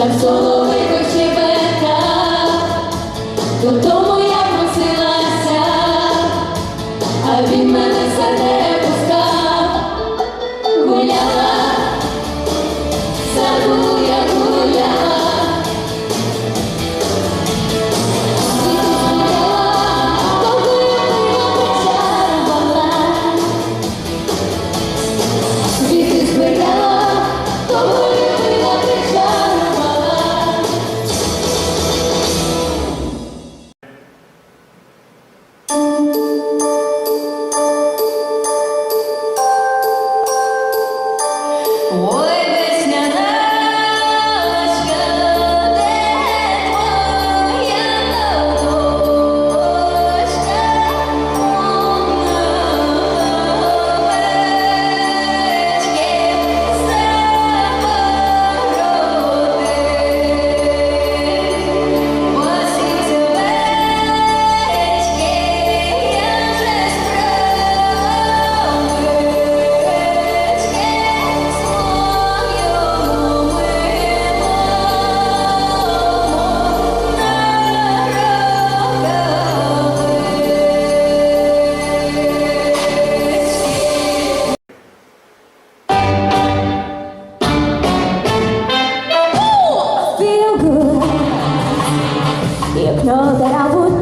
там соловейко щебета, додому я просилася, а він мене за не пускав, гуляла. 我。that I would